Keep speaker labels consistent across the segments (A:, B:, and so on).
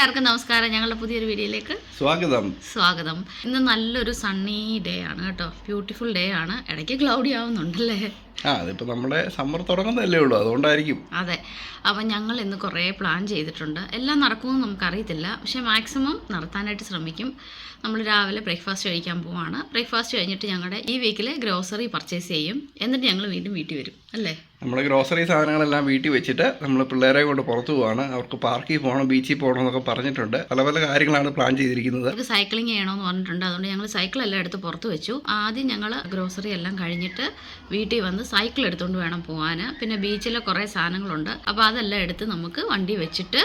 A: എല്ലാവർക്കും നമസ്കാരം. ഞങ്ങളുടെ പുതിയൊരു വീഡിയോയിലേക്ക്
B: സ്വാഗതം.
A: സ്വാഗതം. ഇന്ന് നല്ലൊരു സണ്ണി ഡേ ആണ് കേട്ടോ. ബ്യൂട്ടിഫുൾ ഡേ ആണ്. ഇടയ്ക്ക് ക്ലൗഡി ആവുന്നുണ്ടല്ലേ?
B: ആ അതിപ്പോ നമ്മുടെ സമ്മർ തുടങ്ങുന്നതല്ലേ ഉള്ളൂ. അതുകൊണ്ടായിരിക്കും.
A: അതെ. അപ്പം ഞങ്ങൾ ഇന്ന് കുറേ പ്ലാൻ ചെയ്തിട്ടുണ്ട്. എല്ലാം നടക്കുമെന്ന് നമുക്കറിയത്തില്ല. പക്ഷേ മാക്സിമം നടത്താനായിട്ട് ശ്രമിക്കും. നമ്മൾ രാവിലെ ബ്രേക്ക്ഫാസ്റ്റ് കഴിക്കാൻ പോവാണ്. ബ്രേക്ക്ഫാസ്റ്റ് കഴിഞ്ഞിട്ട് ഞങ്ങളുടെ ഈ വീക്കിലെ ഗ്രോസറി പർച്ചേസ് ചെയ്യും. എന്നിട്ട് ഞങ്ങൾ വീണ്ടും വീട്ടിൽ വരും. അല്ലേ?
B: നമ്മുടെ ഗ്രോസറി സാധനങ്ങളെല്ലാം വീട്ടിൽ വെച്ചിട്ട് നമ്മൾ പിള്ളേരെ കൊണ്ട് പുറത്തു പോവാണ്. അവർക്ക് പാർക്കിൽ പോകണം ബീച്ചിൽ പോകണം എന്നൊക്കെ പറഞ്ഞിട്ടുണ്ട്. പല പല കാര്യങ്ങളാണ് പ്ലാൻ ചെയ്തിരിക്കുന്നത്.
A: അവർക്ക് സൈക്ലിംഗ് ചെയ്യണമെന്ന് പറഞ്ഞിട്ടുണ്ട്. അതുകൊണ്ട് ഞങ്ങൾ സൈക്കിൾ എല്ലാം എടുത്ത് പുറത്ത് വെച്ചു. ആദ്യം ഞങ്ങൾ ഗ്രോസറി എല്ലാം കഴിഞ്ഞിട്ട് വീട്ടിൽ വന്ന് സൈക്കിൾ എടുത്തുകൊണ്ട് വേണം പോകാൻ പിന്നെ ബീച്ചിലെ കുറേ സാധനങ്ങളുണ്ട്. അപ്പോൾ അതെല്ലാം എടുത്ത് നമുക്ക് വണ്ടി വെച്ചിട്ട്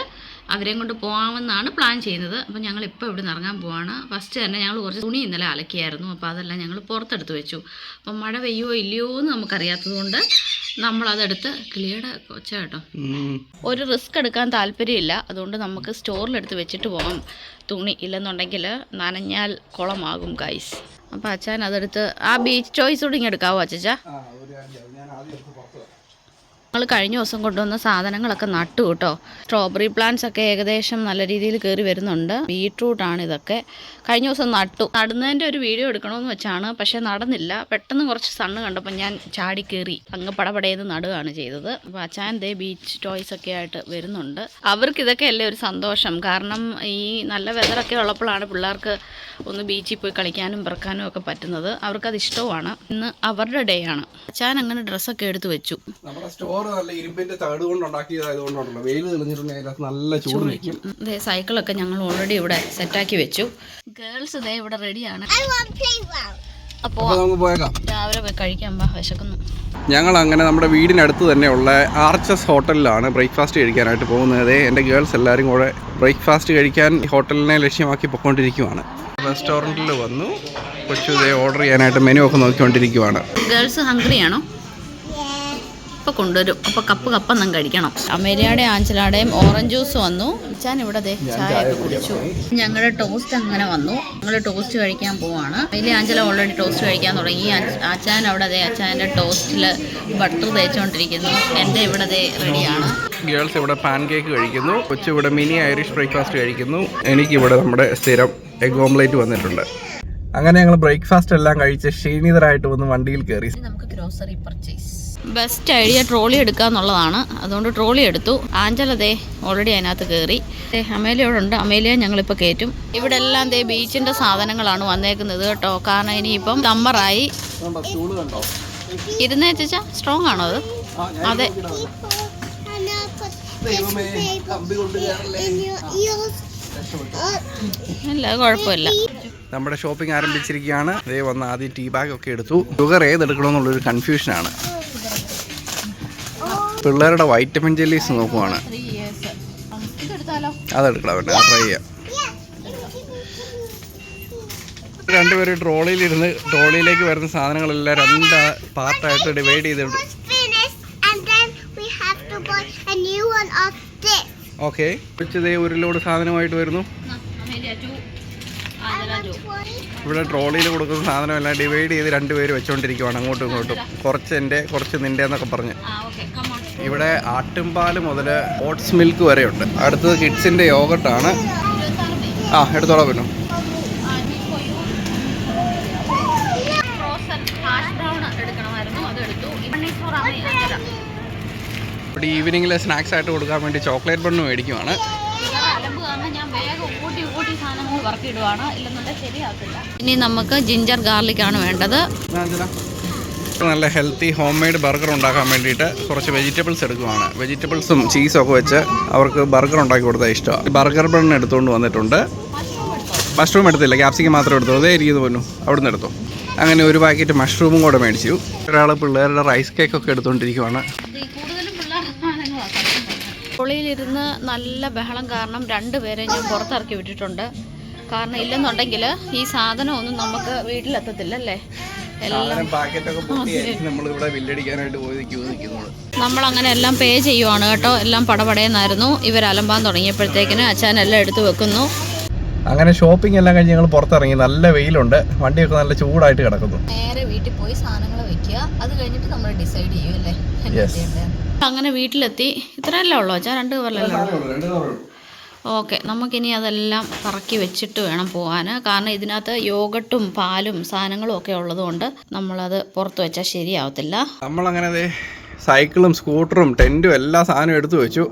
A: അവരെയും കൊണ്ട് പോകാമെന്നാണ് പ്ലാൻ ചെയ്യുന്നത്. അപ്പോൾ ഞങ്ങൾ ഇപ്പോൾ ഇവിടെ നിന്ന് ഇറങ്ങാൻ പോവാണ്. ഫസ്റ്റ് തന്നെ ഞങ്ങൾ കുറച്ച് തുണി ഇന്നലെ അലക്കിയായിരുന്നു. അപ്പോൾ അതെല്ലാം ഞങ്ങൾ പുറത്തെടുത്ത് വെച്ചു. അപ്പം മഴ പെയ്യോ ഇല്ലയോ എന്ന് നമുക്കറിയാത്തതുകൊണ്ട് നമ്മളതെടുത്ത് കൊച്ച കേട്ടോ ഒരു റിസ്ക് എടുക്കാൻ താല്പര്യമില്ല. അതുകൊണ്ട് നമുക്ക് സ്റ്റോറിലെടുത്ത് വെച്ചിട്ട് പോകാം തുണി ഇല്ലെന്നുണ്ടെങ്കിൽ നനഞ്ഞാൽ കുളമാകും കൈസ് അപ്പോൾ അച്ഛൻ അതെടുത്ത് ആ ബീച്ച് ചോയ്സ് കൂടി ഇങ്ങെടുക്കാവോ അച്ഛാ ഞങ്ങൾ കഴിഞ്ഞ ദിവസം കൊണ്ടുവന്ന സാധനങ്ങളൊക്കെ നട്ടു കേട്ടോ. സ്ട്രോബെറി പ്ലാന്റ്സ് ഒക്കെ ഏകദേശം നല്ല രീതിയിൽ കയറി വരുന്നുണ്ട്. ബീട്രൂട്ടാണ് ഇതൊക്കെ. കഴിഞ്ഞ ദിവസം നട്ടു. നടുന്നതിന്റെ ഒരു വീഡിയോ എടുക്കണമെന്ന് വെച്ചാണ് പക്ഷേ നടന്നില്ല. പെട്ടെന്ന് കുറച്ച് സണ്ണ് കണ്ടപ്പോൾ ഞാൻ ചാടി കയറി അങ്ങ് പടപടയെന്ന് നടുകയാണ് ചെയ്തത്. അപ്പോൾ അച്ചാൻ ദേ ബീച്ച് ടോയ്സ് ഒക്കെ ആയിട്ട് വരുന്നുണ്ട്. അവർക്ക് ഇതൊക്കെ അല്ലേ ഒരു സന്തോഷം. കാരണം ഈ നല്ല വെതറൊക്കെ ഉള്ളപ്പോഴാണ് പിള്ളേർക്ക് ഒന്ന് ബീച്ചിൽ പോയി കളിക്കാനും പിറക്കാനും ഒക്കെ പറ്റുന്നത്. അവർക്കത് ഇഷ്ടവുമാണ്. ഇന്ന് അവരുടെ ഡേ ആണ്. അച്ചാൻ അങ്ങനെ ഡ്രസ്സൊക്കെ എടുത്ത് വെച്ചു.
B: നല്ല ഇരുമ്പിന്റെ തകട് കൊണ്ട് വെയിൽ തെളിഞ്ഞിട്ടുണ്ടെങ്കിൽ അതിനകത്ത് നല്ല ചൂട് നിൽക്കും.
A: ദേ സൈക്കിളൊക്കെ ഞങ്ങൾ ഓൾറെഡി ഇവിടെ സെറ്റ് ആക്കി വെച്ചു. ഗേൾസ് ഇതേ ഇവിടെ റെഡിയാണ് അപ്പോൾ
B: നമുക്ക് പോയേക്കാം.
A: രാവിലെ പോയി കഴിക്കാൻ പാ വിശക്കുന്നു.
B: ഞങ്ങൾ അങ്ങനെ നമ്മുടെ വീടിനടുത്ത് തന്നെയുള്ള ആർച്ചസ് ഹോട്ടലിലാണ് ബ്രേക്ക്ഫാസ്റ്റ് കഴിക്കാനായിട്ട് പോകുന്നത്. എന്റെ ഗേൾസ് എല്ലാവരും കൂടെ ബ്രേക്ക്ഫാസ്റ്റ് കഴിക്കാൻ ഹോട്ടലിനെ ലക്ഷ്യമാക്കി പൊയ്ക്കൊണ്ടിരിക്കുവാണ് റെസ്റ്റോറന്റിൽ വന്നു. കൊച്ചു ഇതേ ഓർഡർ ചെയ്യാനായിട്ട് മെനു ഒക്കെ നോക്കിക്കൊണ്ടിരിക്കുവാണ്.
A: ഗേൾസ് ഹംഗ്രി ഇപ്പൊ കൊണ്ടുവരും. അപ്പൊ കപ്പ് കപ്പ കപ്പൊന്നും കഴിക്കണം. അമേരിയയുടെയും ആഞ്ചലാടെയും ഓറഞ്ച് ജ്യൂസ് വന്നു. അച്ഛൻ ഇവിടെ ദേ ചായ ഒക്കെ കുടിച്ചു. ഞങ്ങളുടെ ടോസ്റ്റ് അങ്ങനെ വന്നു. ഞങ്ങൾ ടോസ്റ്റ് കഴിക്കാൻ പോവാണ്. അതിൽ ആഞ്ചല ഓൾറെഡി ടോസ്റ്റ് കഴിക്കാൻ തുടങ്ങി. അച്ചാൻ അവിടെ അതെ അച്ചാന്റെ ടോസ്റ്റിൽ ബട്ടർ തേച്ചുകൊണ്ടിരിക്കുന്നു എന്റെ ഇവിടെ അതെ റെഡിയാണ്.
B: ഗേൾസ് ഇവിടെ പാൻ കേക്ക് കഴിക്കുന്നു. കൊച്ചു ഇവിടെ മിനി ഐറിഷ് ബ്രേക്ക്ഫാസ്റ്റ് കഴിക്കുന്നു. എനിക്കിവിടെ നമ്മുടെ സ്ഥിരം എഗ് ഓംലേറ്റ് വന്നിട്ടുണ്ട്. അങ്ങനെ ഞങ്ങൾ ബ്രേക്ക്ഫാസ്റ്റ് എല്ലാം കഴിച്ച് ക്ഷീണിതരായിട്ട് വന്ന് വണ്ടിയിൽ കയറി
A: നമുക്ക് grocery purchase best idea trolley എടുക്കുക എന്നുള്ളതാണ് അതുകൊണ്ട് ട്രോളി എടുത്തു. ആഞ്ചല ദേ ഓൾറെഡി അതിനകത്ത് കയറി അമേലയോടുണ്ട് അമേലിയ ഞങ്ങളിപ്പോൾ കയറ്റും ഇവിടെ എല്ലാം ദേ ബീച്ചിന്റെ സാധനങ്ങളാണ് വന്നേക്കുന്നത് കേട്ടോ. കാരണം ഇനിയിപ്പം സമ്മറായി ഇരുന്നേ ചേച്ചാ സ്ട്രോങ് ആണോ അത്? അതെ. അല്ല കുഴപ്പമില്ല.
B: നമ്മുടെ ഷോപ്പിംഗ് ആരംഭിച്ചിരിക്കുകയാണ്. ദേ വന്ന് ആദ്യം ടീ ബാഗ് ഒക്കെ എടുത്തു. ഷുഗർ ഏതെടുക്കണമെന്നുള്ളൊരു കൺഫ്യൂഷനാണ് പിള്ളേരുടെ വൈറ്റമിൻ ജെല്ലീസ് നോക്കുവാണ്. അതെടുക്കണം വേണ്ട ട്രൈ ചെയ്യാം. രണ്ടുപേരും ട്രോളിയിലിരുന്ന് ട്രോളിയിലേക്ക് വരുന്ന സാധനങ്ങളെല്ലാം രണ്ട് പാർട്ടായിട്ട് ഡിവൈഡ് ചെയ്തിട്ട്
C: finished and then we have to buy a new one of this.
B: Okay ഉച്ചതേ ഒരു ലോഡ് സാധനമായിട്ട് വരുന്നു. ഇവിടെ ട്രോളിയിൽ കൊടുക്കുന്ന സാധനമെല്ലാം ഡിവൈഡ് ചെയ്ത് രണ്ടുപേര് വെച്ചുകൊണ്ടിരിക്കുവാണ് അങ്ങോട്ടും ഇങ്ങോട്ടും. കുറച്ച് എന്റെ കുറച്ച് നിന്റെ എന്നൊക്കെ പറഞ്ഞ് ഇവിടെ ആട്ടുംപാൽ മുതൽ ഓട്സ് മിൽക്ക് വരെയുണ്ട്. ഉണ്ട് അടുത്തത് കിഡ്സിന്റെ യോഗട്ടാണ് ആ എടുത്തോളാം പിന്നെ ഇവിടെ ഈവനിങ്ങിൽ സ്നാക്സ് ആയിട്ട് കൊടുക്കാൻ വേണ്ടി ചോക്ലേറ്റ് ബണ്ണ് മേടിക്കുവാണ്.
A: ഇനി നമുക്ക് ജിഞ്ചർ ഗാർലിക് ആണ് വേണ്ടത്.
B: നല്ല ഹെൽത്തി ഹോം മെയ്ഡ് ബർഗർ ഉണ്ടാക്കാൻ വേണ്ടിയിട്ട് കുറച്ച് വെജിറ്റബിൾസ് എടുക്കുവാണ്. വെജിറ്റബിൾസും ചീസും ഒക്കെ വെച്ച് അവർക്ക് ബർഗർ ഉണ്ടാക്കി കൊടുത്താൽ ഇഷ്ടമാണ് ബർഗർ ബൺ എടുത്തുകൊണ്ട് വന്നിട്ടുണ്ട്. മഷ്റൂം എടുത്തില്ല ക്യാപ്സിക്കം മാത്രം എടുത്തു. അതേ ഇരിക്കുന്നു പോന്നു. നിന്ന് എടുത്തു. അങ്ങനെ ഒരു പാക്കറ്റ് മഷ്റൂമും കൂടെ മേടിച്ചു. ഒരാൾ പിള്ളേരുടെ റൈസ് കേക്ക് ഒക്കെ എടുത്തുകൊണ്ടിരിക്കുവാണ്
A: പൊളിയിലിരുന്ന് നല്ല ബഹളം കാരണം രണ്ടുപേരെ ഞാൻ പുറത്തിറക്കി വിട്ടിട്ടുണ്ട്. കാരണം ഇല്ലെന്നുണ്ടെങ്കിൽ ഈ സാധനം ഒന്നും നമുക്ക് വീട്ടിലെത്തത്തില്ല അല്ലേ? എല്ലാം അങ്ങനെ എല്ലാം പേ ചെയ്യുവാണ് കേട്ടോ. എല്ലാം പടപടയെന്നായിരുന്നു. ഇവർ അലമ്പാൻ തുടങ്ങിയപ്പോഴത്തേക്കിന് അച്ഛൻ എല്ലാം എടുത്തു വെക്കുന്നു.
B: അങ്ങനെ ഷോപ്പിംഗ് എല്ലാം കഴിഞ്ഞ് ഞങ്ങൾ പുറത്തിറങ്ങി. നല്ല വെയിലുണ്ട്. വണ്ടിയൊക്കെ നല്ല ചൂടായിട്ട് കിടക്കുന്നു.
A: നേരെ വീട്ടിൽ പോയി സാധനങ്ങൾ വെക്കുക. അത് കഴിഞ്ഞിട്ട് നമ്മൾ ഡിസൈഡ് ചെയ്യും അല്ലേ. അങ്ങനെ വീട്ടിലെത്തി. ഇത്രയല്ലേ ഉള്ളൂ അച്ഛാ? രണ്ട് കവറിലല്ലേ ഉള്ളൂ. ഓക്കെ നമുക്കിനി അതെല്ലാം പറക്കി വെച്ചിട്ട് വേണം പോകാൻ കാരണം ഇതിനകത്ത് യോഗട്ടും പാലും സാധനങ്ങളും ഒക്കെ ഉള്ളതുകൊണ്ട് നമ്മളത് പുറത്ത് വെച്ചാൽ ശരിയാവത്തില്ല.
B: നമ്മളങ്ങനെ സൈക്കിളും സ്കൂട്ടറും ടെന്റും എല്ലാ സാധനവും എടുത്തു വെച്ചു.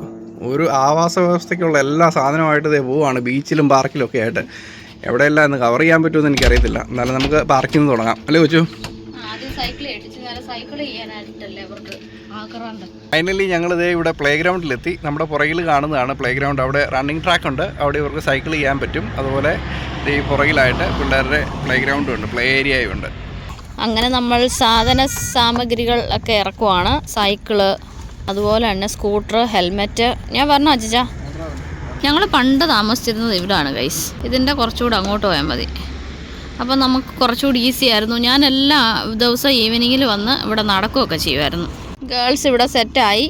B: ഒരു ആവാസ വ്യവസ്ഥയ്ക്കുള്ള എല്ലാ സാധനമായിട്ട് ദേ പോവാണ് ബീച്ചിലും പാർക്കിലും ഒക്കെ ആയിട്ട്. എവിടെയെല്ലാം ഇന്ന് കവർ ചെയ്യാൻ പറ്റുമെന്ന് എനിക്കറിയത്തില്ല. എന്നാലും നമുക്ക് പാർക്കിൽ നിന്ന് തുടങ്ങാം. അല്ലേ കൊച്ചു?
A: ആദ്യം സൈക്കിൾ സൈക്കിൾ ചെയ്യാനായിട്ടല്ലേ അവർക്ക്
B: ഫൈനലി ഞങ്ങൾ ഇതേ ഇവിടെ പ്ലേ ഗ്രൗണ്ടിലെത്തി നമ്മുടെ പുറകിൽ കാണുന്നതാണ് പ്ലേ ഗ്രൗണ്ട് അവിടെ റണ്ണിങ് ട്രാക്ക് ഉണ്ട്. അവിടെ ഇവർക്ക് സൈക്കിൾ ചെയ്യാൻ പറ്റും. അതുപോലെ ദേ ഈ പുറകിലായിട്ട് പിള്ളേരുടെ പ്ലേ ഗ്രൗണ്ടും ഉണ്ട് പ്ലേ ഏരിയയും ഉണ്ട്.
A: അങ്ങനെ നമ്മൾ സാധന സാമഗ്രികൾ ഒക്കെ ഇറക്കുവാണ്. സൈക്കിൾ അതുപോലെ തന്നെ സ്കൂട്ടർ ഹെൽമെറ്റ് ഞാൻ പറഞ്ഞു അജിജ? ഞങ്ങൾ പണ്ട് താമസിച്ചിരുന്നത് ഇവിടാണ് ഗൈസ് ഇതിന്റെ കുറച്ചുകൂടെ അങ്ങോട്ട് പോയാൽ മതി. അപ്പോൾ നമുക്ക് കുറച്ചുകൂടി ഈസി ആയിരുന്നു. ഞാൻ എല്ലാ ദിവസവും ഈവനിങ്ങിൽ വന്ന് ഇവിടെ നടക്കുകയൊക്കെ ചെയ്യുമായിരുന്നു. ഗേൾസ് ഇവിടെ സെറ്റായി.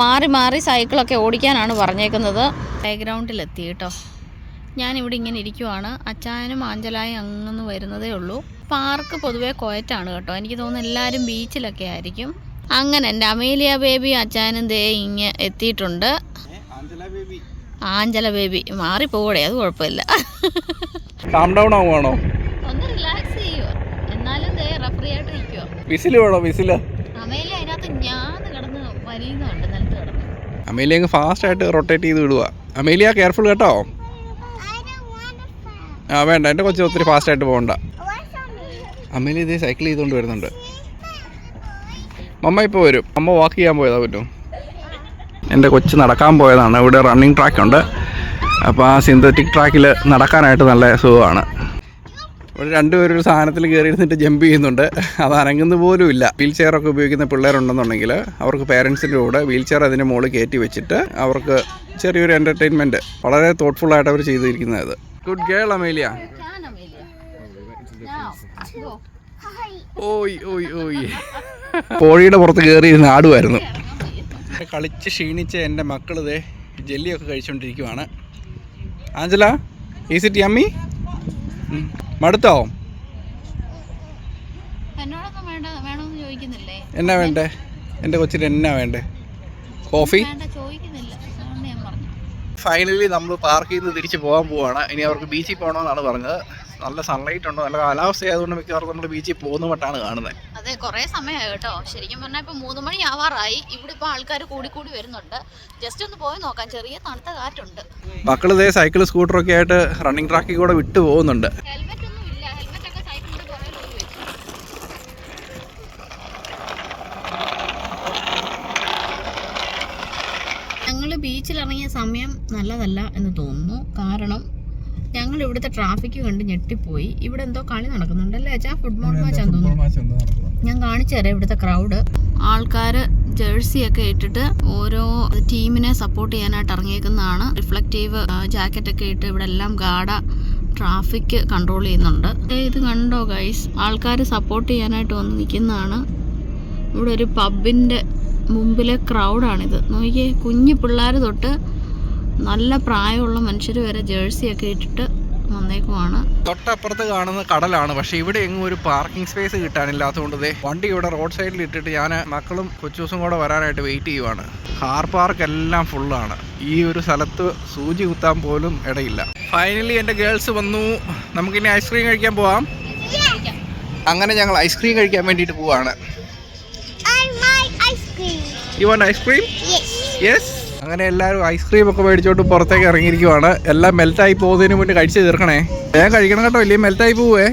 A: മാറി മാറി സൈക്കിളൊക്കെ ഓടിക്കാനാണ് പറഞ്ഞേക്കുന്നത്. പ്ലേഗ്രൗണ്ടിലെത്തി കേട്ടോ ഞാനിവിടെ ഇങ്ങനെ ഇരിക്കുവാണ്. അച്ചായനും ആഞ്ചലായും അങ്ങന്ന് വരുന്നതേ ഉള്ളൂ. പാർക്ക് പൊതുവേ കൊയറ്റാണ് കേട്ടോ. എനിക്ക് തോന്നുന്നു എല്ലാവരും ബീച്ചിലൊക്കെ ആയിരിക്കും. അങ്ങനെ എന്റെ അമേലിയ ബേബി അച്ചായനും ദേ ഇങ്ങ് എത്തിയിട്ടുണ്ട്. Angela baby. മാറി മാറിപ്പോകൂടെ അത് കുഴപ്പമില്ല. ഒന്ന് റിലാക്സ് ചെയ്യുമോ എന്നാലും ദേ റഫറി ആയിട്ട് നിൽക്കുക
B: വിസിൽ വേണോ? വിസിൽ
A: അമേലിയ അതിനകത്ത് ഞാൻ കിടന്ന് വലിയുന്നുണ്ട് നിലത്ത് കിടന്ന്
B: അമേലിയ അങ്ങ് ഫാസ്റ്റ് ആയിട്ട് റൊട്ടേറ്റ് ചെയ്ത് വിടുക അമേലിയ കെയർഫുൾ കേട്ടോ. ആ വേണ്ട എന്റെ കൊച്ചു ഒത്തിരി ഫാസ്റ്റ് ആയിട്ട് പോകണ്ട അമേലി? ഇതേ സൈക്കിൾ ചെയ്തുകൊണ്ട് വരുന്നുണ്ട്. മമ്മ ഇപ്പോൾ വരും. അമ്മ വാക്ക് ചെയ്യാൻ പോയതാ പറ്റും. എന്റെ കൊച്ച് നടക്കാൻ പോയതാണ്. ഇവിടെ റണ്ണിങ് ട്രാക്ക് ഉണ്ട്. അപ്പോൾ ആ സിന്തറ്റിക് ട്രാക്കിൽ നടക്കാനായിട്ട് നല്ല സുഖമാണ്. ഇവിടെ രണ്ടുപേരും ഒരു സാധനത്തിൽ കയറി ഇരുന്നിട്ട് ജമ്പ് ചെയ്യുന്നുണ്ട്. അത് അനങ്ങുന്ന പോലും ഇല്ല. വീൽ ചെയറൊക്കെ ഉപയോഗിക്കുന്ന പിള്ളേരുണ്ടെന്നുണ്ടെങ്കിൽ അവർക്ക് പേരൻസിന്റെ കൂടെ വീൽ ചെയർ അതിന്റെ മുകളിൽ കയറ്റി വെച്ചിട്ട് അവർക്ക് ചെറിയൊരു എന്റർടൈൻമെന്റ് വളരെ തോട്ട്ഫുള്ളായിട്ട് അവർ ചെയ്തിരിക്കുന്നത് ഗുഡ് ഗേൾ അമേലിയ. ഓയ് ഓയ് ഓയ്. കോഴിയുടെ പുറത്ത് കയറി ഇരുന്ന് ആടുമായിരുന്നു. കളിച്ച് ക്ഷീണിച്ച് എന്റെ മക്കളിതേ ജെല്ലിയൊക്കെ കഴിച്ചുകൊണ്ടിരിക്കുവാണ് ആഞ്ചല ഈസ് ഇറ്റ് യമ്മി മടുത്തോ?
A: എന്നോടൊന്നും വേണ്ട വേണമെന്ന് ചോദിക്കുന്നില്ലേ?
B: എന്നാ വേണ്ടേ? എന്റെ കൊച്ചിന് എന്നാ വേണ്ടേ? കോഫി?
A: വേണ്ട ചോദിക്കുന്നില്ല. ഞാൻ പറഞ്ഞു
B: ഫൈനലി നമ്മൾ പാർക്ക് ചെയ്ത് തിരിച്ച് പോകാൻ പോവാണ്. ഇനി അവർക്ക് ബീച്ചിൽ പോകണമെന്നാണ് പറഞ്ഞത്. നല്ല സൺലൈറ്റ് ഉണ്ട് നല്ല കാലാവസ്ഥ ആയതുകൊണ്ട് മിക്കവാറും നമ്മൾ ബീച്ചിൽ പോകുന്ന മട്ടാണ് കാണുന്നത്
A: അതെ കുറേ സമയമായി കേട്ടോ. ശരിക്കും പറഞ്ഞാൽ ഇപ്പോൾ മൂന്ന് മണി ആവാറായി. ഇവിടെ ഇപ്പോൾ ആൾക്കാർ കൂടി കൂടി വരുന്നുണ്ട്. ജസ്റ്റ് ഒന്ന് പോയി നോക്കാം. ചെറിയ തണുത്ത കാറ്റുണ്ട്.
B: മക്കൾ ഇതേ സൈക്കിൾ സ്കൂട്ടറൊക്കെ ആയിട്ട് റണ്ണിങ് ട്രാക്കിൽ കൂടെ വിട്ടു പോകുന്നുണ്ട്.
A: ഹെൽമെറ്റ് ഒന്നും ഇല്ല. ഹെൽമെറ്റ് ഒക്കെ സൈക്കിളിന്റെ പുറകിൽ ഒതുക്കി വെച്ചു ഞങ്ങൾ ബീച്ചിൽ ഇറങ്ങിയ സമയം നല്ലതല്ല എന്ന് തോന്നുന്നു. കാരണം ഞങ്ങൾ ഇവിടുത്തെ ട്രാഫിക് കണ്ട് ഞെട്ടിപ്പോയി. ഇവിടെ എന്തോ കളി നടക്കുന്നുണ്ടല്ലേ അച്ഛാ? ഫുട്ബോൾ മാച്ച് ആണെന്ന് തോന്നുന്നു. ഞാൻ കാണിച്ചു തരാം ഇവിടുത്തെ ക്രൗഡ് ആൾക്കാർ ജേഴ്സി ഒക്കെ ഇട്ടിട്ട് ഓരോ ടീമിനെ സപ്പോർട്ട് ചെയ്യാനായിട്ട് ഇറങ്ങിയേക്കുന്നതാണ്. റിഫ്ലക്റ്റീവ് ജാക്കറ്റ് ഒക്കെ ഇട്ട് ഇവിടെ എല്ലാം ഗാഡ ട്രാഫിക് കൺട്രോൾ ചെയ്യുന്നുണ്ട്. ഇത് കണ്ടോ ഗൈസ് ആൾക്കാർ സപ്പോർട്ട് ചെയ്യാനായിട്ട് വന്ന് നിൽക്കുന്നതാണ്. ഇവിടെ ഒരു പബിന്റെ മുമ്പിലെ ക്രൗഡാണിത് നോക്കിയേ കുഞ്ഞു പിള്ളേർ തൊട്ട് നല്ല പ്രായമുള്ള മനുഷ്യർ വരെ ജേഴ്സി ഒക്കെ ഇട്ടിട്ട് വന്നേക്കുവാണ്.
B: തൊട്ടപ്പുറത്ത് കാണുന്ന കടലാണ് പക്ഷെ ഇവിടെ എങ്ങും ഒരു പാർക്കിംഗ് സ്പേസ് കിട്ടാനില്ലാത്തതുകൊണ്ട് വണ്ടി ഇവിടെ റോഡ് സൈഡിൽ ഇട്ടിട്ട് ഞാൻ മക്കളും കൊച്ചൂസും കൂടെ വരാനായിട്ട് വെയിറ്റ് ചെയ്യുവാണ്. കാർ പാർക്ക് എല്ലാം ഫുള്ളാണ് ഈ ഒരു സ്ഥലത്ത് സൂചി കുത്താൻ പോലും ഇടയില്ല. ഫൈനലി എന്റെ ഗേൾസ് വന്നു. നമുക്കിനി ഐസ്ക്രീം കഴിക്കാൻ പോവാം. അങ്ങനെ ഞങ്ങൾ ഐസ്ക്രീം കഴിക്കാൻ വേണ്ടിയിട്ട് പോവാണ്. You want ice cream
C: Yes.
B: Yes അങ്ങനെ എല്ലാവരും ഐസ്ക്രീം ഒക്കെ മേടിച്ചോണ്ട് പുറത്തേക്ക് ഇറങ്ങിയിരിക്കുവാണ്. എല്ലാം മെൽറ്റായി പോകുന്നതിന് മുന്നേ കഴിച്ചു തീർക്കണേ. ഞാൻ കഴിക്കണം കേട്ടോ ഇല്ലേ? മെൽറ്റായി പോവേ.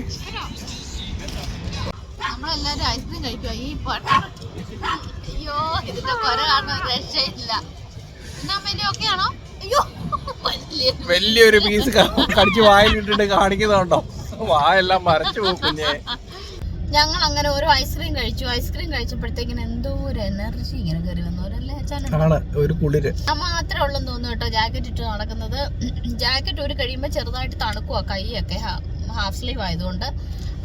B: വലിയൊരു പീസ് കടിച്ച് വായിലിട്ടിട്ട് കാണിക്കുന്നുണ്ടോ? വായെല്ലാം മറച്ചു പോകും കുഞ്ഞെ.
A: ഞങ്ങൾ അങ്ങനെ ഓരോ ഐസ്ക്രീം കഴിച്ചു. ഐസ്ക്രീം കഴിച്ചപ്പോഴത്തേക്കിന് എന്തോ ഒരു എനർജി ഇങ്ങനെ കയറി
B: വന്നു. ഒരു കുളിര്.
A: ആ മാത്രമേ ഉള്ളെന്ന് തോന്നുന്നു കേട്ടോ ജാക്കറ്റ് ഇട്ട് നടക്കുന്നത്. ജാക്കറ്റ് ഒരു കഴിയുമ്പോൾ ചെറുതായിട്ട് തണുക്കുവാ കൈയൊക്കെ ഹാഫ് സ്ലീവ് ആയതുകൊണ്ട്.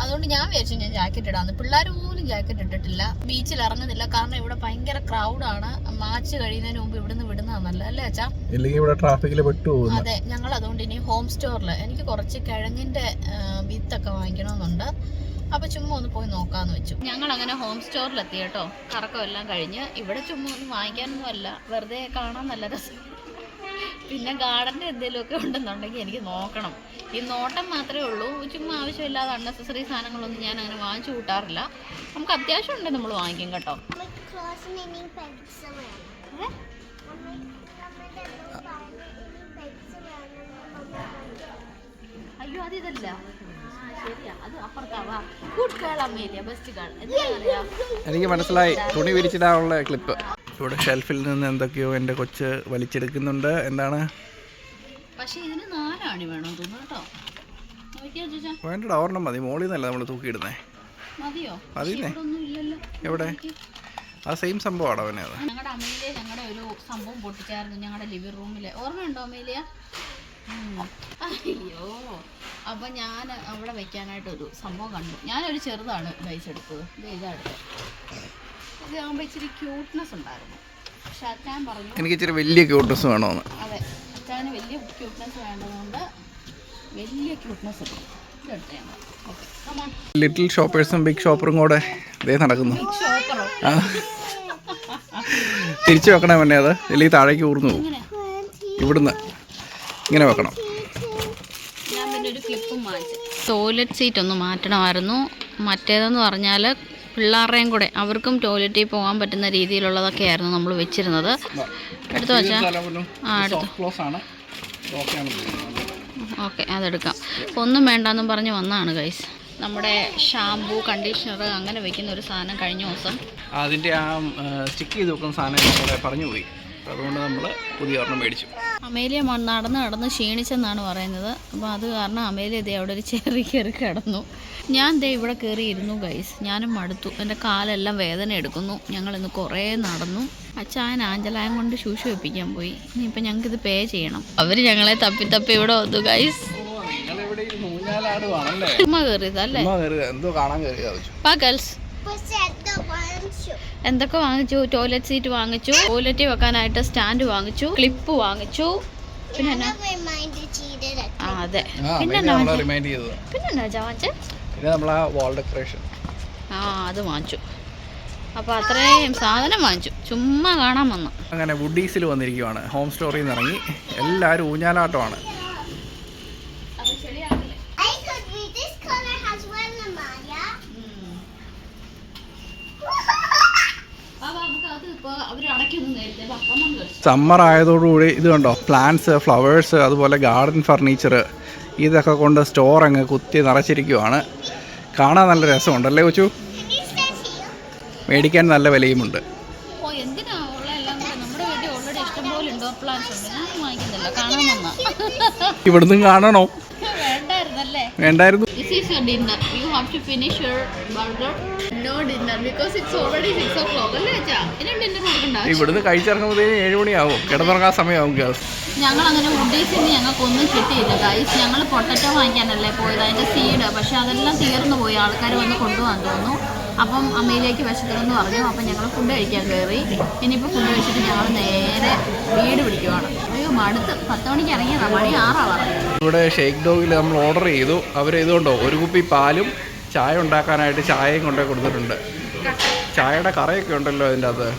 A: അതുകൊണ്ട് ഞാൻ വിചാരിച്ചു ഞാൻ ജാക്കറ്റ് ഇടാന്ന്. പിള്ളേർ പോലും ജാക്കറ്റ് ഇട്ടിട്ടില്ല. ബീച്ചിൽ ഇറങ്ങുന്നില്ല. കാരണം ഇവിടെ ഭയങ്കര ക്രൗഡാണ് മാച്ച് കഴിയുന്നതിന് മുമ്പ് ഇവിടുന്ന് വിടുന്നതല്ല അല്ലേ അച്ഛാ?
B: ഇല്ലെങ്കിൽ ഇവിടെ ട്രാഫിക്കിൽ പെട്ടു
A: അതെ ഞങ്ങൾ അതുകൊണ്ട് ഇനി ഹോം സ്റ്റോറിൽ എനിക്ക് കുറച്ച് കിഴങ്ങിന്റെ വിത്തൊക്കെ വാങ്ങിക്കണമെന്നുണ്ട്. അപ്പൊ ചുമ്മാ ഒന്ന് പോയി നോക്കാന്ന് വെച്ചു ഞങ്ങൾ അങ്ങനെ ഹോം സ്റ്റോറിലെത്തി കേട്ടോ കറക്കം എല്ലാം കഴിഞ്ഞ് ഇവിടെ ചുമ്മാ ഒന്നും വാങ്ങിക്കാനൊന്നും അല്ല വെറുതെ കാണാൻ നല്ല രസം പിന്നെ ഗാർഡന്റെ എന്തെങ്കിലുമൊക്കെ ഉണ്ടെന്നുണ്ടെങ്കിൽ എനിക്ക് നോക്കണം ഈ നോട്ടം മാത്രമേ ഉള്ളൂ ചുമ്മാ ആവശ്യമില്ലാതെ അൺനെസസറി സാധനങ്ങളൊന്നും ഞാൻ അങ്ങനെ വാങ്ങിച്ചു കൂട്ടാറില്ല നമുക്ക് അത്യാവശ്യം ഉണ്ടെങ്കിൽ നമ്മൾ വാങ്ങിക്കും കേട്ടോ
C: നമുക്ക്
A: അയ്യോ അത് ഇതല്ല.
B: എനിക്ക് മനസ്സിലായി. തുണി വിരിച്ചിടാനുള്ള ക്ലിപ്പ്. ഇവിടെ ഷെൽഫിൽ നിന്ന് എന്തൊക്കെയോ എന്റെ കൊച്ച് വലിച്ചെടുക്കുന്നുണ്ട്. എന്താണ്?
A: പക്ഷേ ഇതിന് നാലാണി വേണം തോന്നുന്നു കേട്ടോ. നോക്കിയാ ചേച്ചാ
B: വേണ്ട ഒരെണ്ണം മതി. മോളിൽ നിന്നല്ല നമ്മൾ തൂക്കിയിടുന്നേ.
A: മതിയോ?
B: എവിടെ? ആ സെയിം സംഭവമാണ് അവനെ അത്
A: ഞങ്ങളുടെ അമ്മയിലെ ഞങ്ങളുടെ ഒരു സംഭവം പൊട്ടിച്ചായിരുന്നു ഞങ്ങളുടെ ലിവിംഗ് റൂമിലെ. ഓർമ്മയുണ്ടോ അമ്മയിലിയ അയ്യോ. അപ്പം ഞാൻ അവിടെ വെക്കാനായിട്ട് ഒരു സംഭവം കണ്ടു. ഞാനൊരു ചെറുതാണ് പൈസ എടുത്തത്. ഇത് ഇതാകുമ്പോൾ ഇച്ചിരി ക്യൂട്ട്നെസ് ഉണ്ടായിരുന്നു. പക്ഷെ അച്ഛൻ പറഞ്ഞു
B: എനിക്ക് ഇച്ചിരി വലിയ ക്യൂട്ട്നെസ് വേണമെന്ന്
A: അതെ. അച്ഛാന് വലിയ ക്യൂട്ട്നെസ് വേണ്ടതുകൊണ്ട് വലിയ ക്യൂട്ട്നെസ് ഉണ്ട്.
B: ലിറ്റിൽ ഷോപ്പേഴ്സും ബിഗ് ഷോപ്പറും കൂടെ ഇതേ നടക്കുന്നു. തിരിച്ചു വെക്കണേ പിന്നെ അത്. അല്ലെങ്കിൽ താഴേക്ക് ഊർന്നു പോകും. ഇവിടുന്ന്. ഇങ്ങനെ വെക്കണം.
A: ഞാൻ പിന്നെ ഒരു ക്ലിപ്പും മാറ്റി ടോയ്ലറ്റ് സീറ്റ് ഒന്ന് മാറ്റണമായിരുന്നു. മറ്റേതെന്ന് പറഞ്ഞാൽ പിള്ളേരുടെയും കൂടെ അവർക്കും ടോയ്ലറ്റിൽ പോകാൻ പറ്റുന്ന രീതിയിലുള്ളതൊക്കെ ആയിരുന്നു നമ്മൾ വെച്ചിരുന്നത്. എടുത്തു വെച്ചാൽ ആ എടുത്തു. ഓക്കെ അതെടുക്കാം. ഒന്നും വേണ്ടെന്നും പറഞ്ഞ് വന്നാണ് ഗൈസ് നമ്മുടെ ഷാംപൂ കണ്ടീഷണർ അങ്ങനെ വെക്കുന്ന ഒരു സാധനം കഴിഞ്ഞ ദിവസം.
B: അതിന്റെ ആ സ്റ്റിക്ക് ചെയ്ത് വെക്കുന്ന സാധനം പറഞ്ഞു പോയി അതുകൊണ്ട് നമ്മൾ പുതിയ ഒരെണ്ണം മേടിച്ചു.
A: അമേലിയ നടന്ന് നടന്ന് ക്ഷീണിച്ചെന്നാണ് പറയുന്നത്. അപ്പോൾ അത് കാരണം അമേലിയ ദേ അവിടെ ഒരു ചെറി കയറി കിടന്നു. ഞാൻ ദേ ഇവിടെ കയറിയിരുന്നു ഗൈസ് ഞാനും മടുത്തു. എന്റെ കാലെല്ലാം വേദന എടുക്കുന്നു. ഞങ്ങളിന്ന് കുറേ നടന്നു. അച്ചായൻ ആഞ്ചലായം കൊണ്ട് ശൂശു വെപ്പിക്കാൻ പോയി. ഇനിയിപ്പോൾ ഞങ്ങൾക്കിത് പേ ചെയ്യണം. അവർ ഞങ്ങളെ തപ്പി തപ്പി ഇവിടെ വന്നു ഗൈസ് ഉമ്മ കയറിയതല്ലേ?
B: എന്തോ
A: എന്തൊക്കെ വാങ്ങിച്ചു? ടോയ്ലറ്റ് സീറ്റ് വാങ്ങിച്ചു. ടോയ്ലറ്റ് വെക്കാനായിട്ട് സ്റ്റാൻഡ് വാങ്ങിച്ചു. ക്ലിപ്പ് വാങ്ങിച്ചു. പിന്നെ ആ അതെ. പിന്നെ
B: പിന്നെ
A: പിന്നെ
B: നമ്മളാ വാൾ ഡെക്കറേഷൻ
A: ആ അത് വാങ്ങിച്ചു. അപ്പോൾ അത്രയും സാധനം വാങ്ങിച്ചു. ചുമ്മാ കാണാൻ വന്നു.
B: അങ്ങനെ വുഡീസിൽ വന്നിരിക്കുവാണ്. ഹോം സ്റ്റോറിൽ നിന്ന് ഇറങ്ങി. എല്ലാരും ഊഞ്ഞാലാട്ടമാണ്. സമ്മർ ആയതോടുകൂടി ഇത് കണ്ടോ? പ്ലാന്റ്സ് ഫ്ലവേഴ്സ് അതുപോലെ ഗാർഡൻ ഫർണിച്ചർ ഇതൊക്കെ കൊണ്ട് സ്റ്റോർ അങ്ങ് കുത്തി നിറച്ചിരിക്കുവാണ്. കാണാൻ നല്ല രസമുണ്ടല്ലേ കൊച്ചു? മേടിക്കാൻ നല്ല വിലയുമുണ്ട്. ഇവിടുന്ന് കാണണോ? വേണ്ടായിരുന്നു
A: This is your dinner. You have to finish your burger. No dinner because it's already 6 o'clock. അല്ലേ അച്ഛാ? ഇനി ഡിന്നർ കൊടുക്കണ്ട
B: ഇവിടുന്ന് കഴിച്ചിറങ്ങുമ്പോഴത്തേന് ഏഴ് മണിയാവും കിടന്നുറങ്ങാൻ സമയമാവും ഗേൾസ്
A: ഞങ്ങൾ അങ്ങനെ വുഡീസിൽ ഞങ്ങൾക്ക് ഞങ്ങൾക്കൊന്നും കിട്ടിയില്ല ഗൈസ് ഞങ്ങൾ പൊട്ടറ്റോ വാങ്ങിക്കാനല്ലേ പോയത് അതിന്റെ സീഡ് പക്ഷെ അതെല്ലാം തീർന്നു പോയി ആൾക്കാർ വന്ന് കൊണ്ടുപോകാൻ തോന്നുന്നു അപ്പം അമ്മയിലേക്ക് വിശക്കണമെന്ന് പറഞ്ഞു. അപ്പം ഞങ്ങൾ ഫുഡ് കഴിക്കാൻ കയറി ഇനിയിപ്പോൾ ഫുഡ് കഴിച്ചിട്ട് ഞങ്ങൾ നേരെ വീട് പിടിക്കുവാണ്. അയ്യോ മടുത്ത്. പത്ത് മണിക്ക് ഇറങ്ങിയതാണ് മണി ആറാവാറ്
B: ഇവിടെ ഷേക്ക് ഡോഗിൽ നമ്മൾ ഓർഡർ ചെയ്തു. അവർ ചെയ്തുകൊണ്ടോ ഒരു കുപ്പി പാലും ചായ ഉണ്ടാക്കാനായിട്ട് ചായയും കൊണ്ടേ കൊടുത്തിട്ടുണ്ട്. ചായയുടെ കറയൊക്കെ ഉണ്ടല്ലോ അതിന്റെ അകത്ത്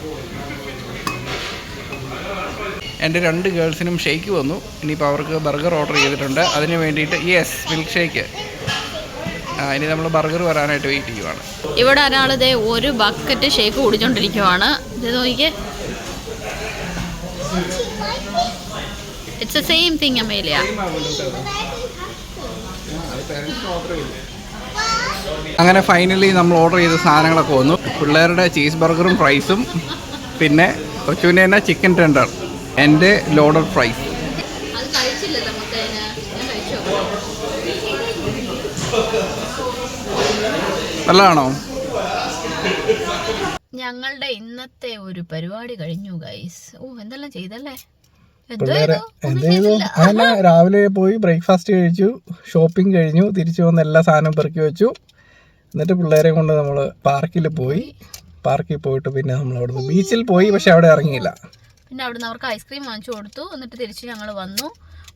B: എന്റെ രണ്ട് ഗേൾസിനും ഷേക്ക് വന്നു. ഇനിയിപ്പോൾ അവർക്ക് ബർഗർ ഓർഡർ ചെയ്തിട്ടുണ്ട്. അതിന് വേണ്ടിയിട്ട് യെസ് മിൽക്ക് ഷേക്ക് ഇനി നമ്മൾ ബർഗർ വരാനായിട്ട് വെയിറ്റ് ചെയ്യുവാണ്.
A: ഇവിടെ ഒരാൾ ഇതേ ഒരു ബക്കറ്റ് ഷേക്ക് കുടിച്ചോണ്ടിരിക്കുവാണ്. ഇത് നോക്കിയേ it's a same thing Amelia.
B: അങ്ങനെ ഫൈനലി നമ്മൾ ഓർഡർ ചെയ്ത സാധനങ്ങളൊക്കെ വന്നു. പിള്ളേരുടെ ചീസ് ബർഗറും ഫ്രൈസും പിന്നെ കൊച്ചുവിന്റെ തന്നെ ചിക്കൻ ടെൻഡർ എന്റെ ലോഡർ ഫ്രൈസ്
A: അത് കഴിച്ചില്ല മുത്തേന് ഞാൻ കഴിച്ചോ
B: നല്ലതാണോ?
A: ഞങ്ങളുടെ ഇന്നത്തെ ഒരു പരിപാടി കഴിഞ്ഞു ഗൈസ് ഓ എന്തെല്ലാം ചെയ്തല്ലേ.
B: അങ്ങനെ രാവിലെ പോയി ബ്രേക്ക്ഫാസ്റ്റ് കഴിച്ചു ഷോപ്പിംഗ് കഴിഞ്ഞു തിരിച്ചു വന്ന് എല്ലാ സാധനവും പെറുക്കി വെച്ചു. എന്നിട്ട് പിള്ളേരെ കൊണ്ട് നമ്മൾ പാർക്കിൽ പോയി. പാർക്കിൽ പോയിട്ട് പിന്നെ നമ്മൾ അവിടെ ബീച്ചിൽ പോയി പക്ഷെ അവിടെ ഇറങ്ങിയില്ല.
A: പിന്നെ അവിടുന്ന് അവർക്ക് ഐസ്ക്രീം വാങ്ങിച്ചു കൊടുത്തു. എന്നിട്ട് തിരിച്ച് ഞങ്ങൾ വന്നു.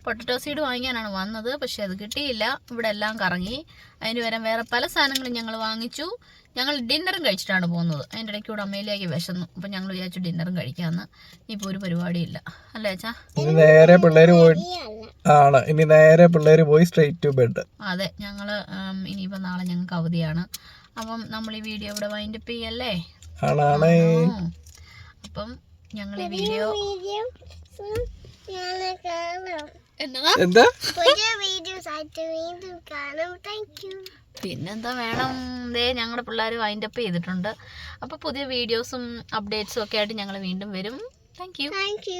A: പൊട്ടറ്റോ സീഡ് വാങ്ങിക്കാനാണ് വന്നത്. പക്ഷെ അത് കിട്ടിയില്ല. ഇവിടെ എല്ലാം കറങ്ങി. അതിന് വരാൻ വേറെ പല സാധനങ്ങളും ഞങ്ങൾ വാങ്ങിച്ചു. ഞങ്ങൾ ഡിന്നറും കഴിച്ചിട്ടാണ് പോകുന്നത്. അതിന്റെ ഇടയ്ക്ക് കൂടെ അമ്മയിലേക്ക് വിശന്നു. അപ്പം ഞങ്ങൾ വിചാരിച്ചു ഡിന്നറും കഴിക്കാമെന്ന്. ഇനിയിപ്പോൾ ഒരു പരിപാടിയില്ല. അല്ലേ അച്ഛാ?
B: ഇനി നേരെ പിള്ളേര് പോയി ആണ്. ഇനി നേരെ പിള്ളേര് പോയി സ്ട്രെയിറ്റ് ടു ബെഡ്
A: അതെ. ഞങ്ങൾ ഇനിയിപ്പോൾ നാളെ ഞങ്ങൾക്ക് അവധിയാണ്. അപ്പം നമ്മൾ ഈ വീഡിയോ ഇവിടെ വൈൻഡപ്പ് ചെയ്യല്ലേ. അപ്പം ഞങ്ങൾ ഈ വീഡിയോ
B: എന്താ?
C: പുതിയ വീഡിയോസ് ആയിട്ട് വീണ്ടും കാണാം. താങ്ക് യു
A: പിന്നെന്താ വേണം? ദേ ഞങ്ങളുടെ പിള്ളേർ വൈൻഡ് അപ്പ് ചെയ്തിട്ടുണ്ട്. അപ്പോൾ പുതിയ വീഡിയോസും അപ്ഡേറ്റ്സും ഒക്കെ ആയിട്ട് ഞങ്ങൾ വീണ്ടും വരും. Thank you
C: thank you